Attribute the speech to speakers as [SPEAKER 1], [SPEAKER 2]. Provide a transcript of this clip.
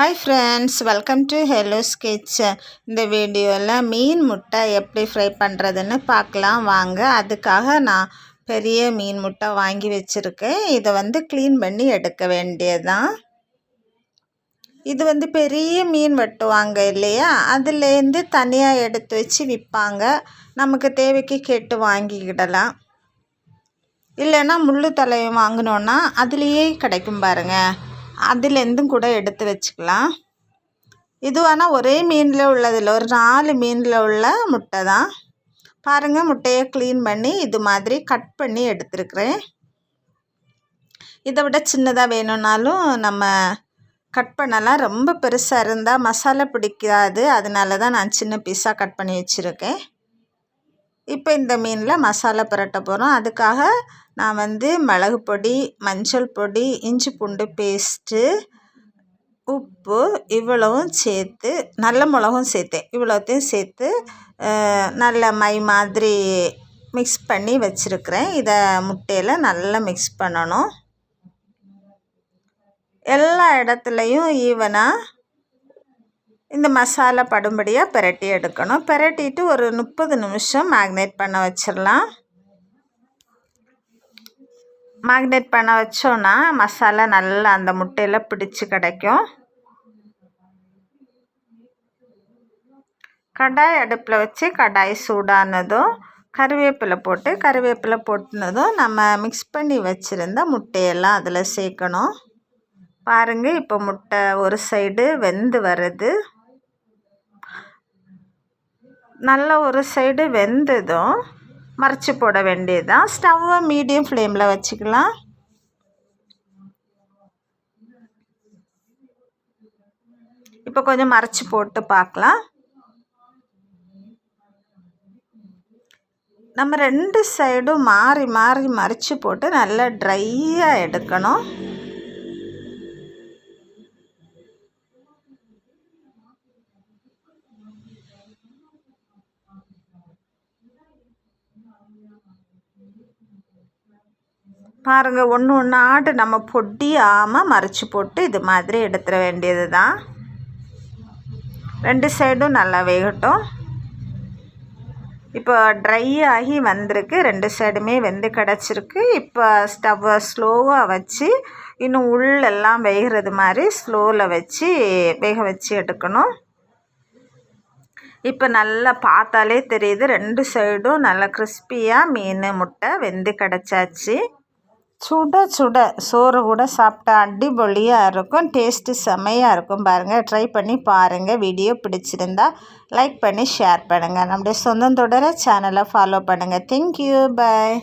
[SPEAKER 1] Hi friends welcome to hello sketch இந்த வீடியோவில் மீன் முட்டை எப்படி ஃப்ரை பண்ணுறதுன்னு பார்க்கலாம். வாங்க அதுக்காக நான் பெரிய மீன் முட்டை வாங்கி வச்சுருக்கேன். இதை வந்து க்ளீன் பண்ணி எடுக்க வேண்டியதுதான். இது வந்து பெரிய மீன் வெட்டுவாங்க இல்லையா? அதுலேருந்து தனியாக எடுத்து வச்சு விற்பாங்க. நமக்கு தேவைக்கு கேட்டு வாங்கிக்கிடலாம். இல்லைன்னா முள் தலையும் வாங்கினோன்னா அதுலேயே கிடைக்கும் பாருங்கள் அதுலேருந்தும் கூட எடுத்து வச்சுக்கலாம். இது ஆனால் ஒரே மீனில் உள்ளதில் ஒரு நாலு மீனில் உள்ள முட்டை தான். பாருங்கள் முட்டையை க்ளீன் பண்ணி இது மாதிரி கட் பண்ணி எடுத்துருக்குறேன். இதை விட சின்னதாக வேணும்னாலும் நம்ம கட் பண்ணலாம். ரொம்ப பெருசாக இருந்தால் மசாலா பிடிக்காது. அதனால தான் நான் சின்ன பீஸாக கட் பண்ணி வச்சுருக்கேன். இப்போ இந்த மீனில் மசாலா புரட்ட போகிறோம். அதுக்காக நான் வந்து மிளகு பொடி மஞ்சள் பொடி இஞ்சி பூண்டு பேஸ்ட்டு உப்பு இவ்வளவும் சேர்த்து நல்ல மிளகும் சேர்த்தேன். இவ்வளோத்தையும் சேர்த்து நல்ல மை மாதிரி மிக்ஸ் பண்ணி வச்சுருக்கிறேன். இதை முட்டையில் நல்லா மிக்ஸ் பண்ணணும். எல்லா இடத்துலையும் ஈவனாக இந்த மசாலா படும்படியாக பிரட்டி எடுக்கணும். பெரட்டிட்டு ஒரு முப்பது நிமிஷம் மேக்னேட் பண்ண வச்சிடலாம். மேக்னேட் பண்ண வச்சோன்னா மசாலா நல்லா அந்த முட்டையில் பிடிச்சி கிடைக்கும். கடாய் அடுப்பில் வச்சு கடாய் சூடானதும் கருவேப்பிலை போட்டு கருவேப்பிலை போட்டுனதும் நம்ம மிக்ஸ் பண்ணி வச்சுருந்த முட்டையெல்லாம் அதில் சேர்க்கணும். பாருங்கள் இப்போ முட்டை ஒரு சைடு வெந்து வருது. நல்ல ஒரு சைடு வெந்ததும் மறைச்சி போட வேண்டியதுதான். ஸ்டவ்வை மீடியம் ஃப்ளேமில் வச்சுக்கலாம். இப்போ கொஞ்சம் மறைச்சி போட்டு பார்க்கலாம். நம்ம ரெண்டு சைடும் மாறி மாறி மறைச்சி போட்டு நல்லா ட்ரையாக எடுக்கணும். பாருங்கள் ஒன்று ஒன்று ஆட்டு நம்ம பொடியாமல் மறைச்சி போட்டு இது மாதிரி எடுத்துட வேண்டியது தான் ரெண்டு சைடும் நல்லா வேகட்டும். இப்போ ட்ரை ஆகி வந்திருக்கு. ரெண்டு சைடுமே வெந்து கிடச்சிருக்கு. இப்போ ஸ்டவ்வை ஸ்லோவாக வச்சு இன்னும் உள்ளெல்லாம் வேகிறது மாதிரி ஸ்லோவில் வச்சு வேக வச்சு எடுக்கணும். இப்போ நல்லா பார்த்தாலே தெரியுது ரெண்டு சைடும் நல்லா கிறிஸ்பியாக மீன் முட்டை வெந்து கிடச்சாச்சு. சுட சுட சோறு கூட சாப்பிட்டா அடிபொலியாக இருக்கும் டேஸ்ட்டு செம்மையாக இருக்கும். பாருங்கள் ட்ரை பண்ணி பாருங்கள் வீடியோ பிடிச்சிருந்தா லைக் பண்ணி ஷேர் பண்ணுங்கள் நம்முடைய சொந்தம் தொடர சேனலை ஃபாலோ பண்ணுங்கள் தேங்க்யூ பாய்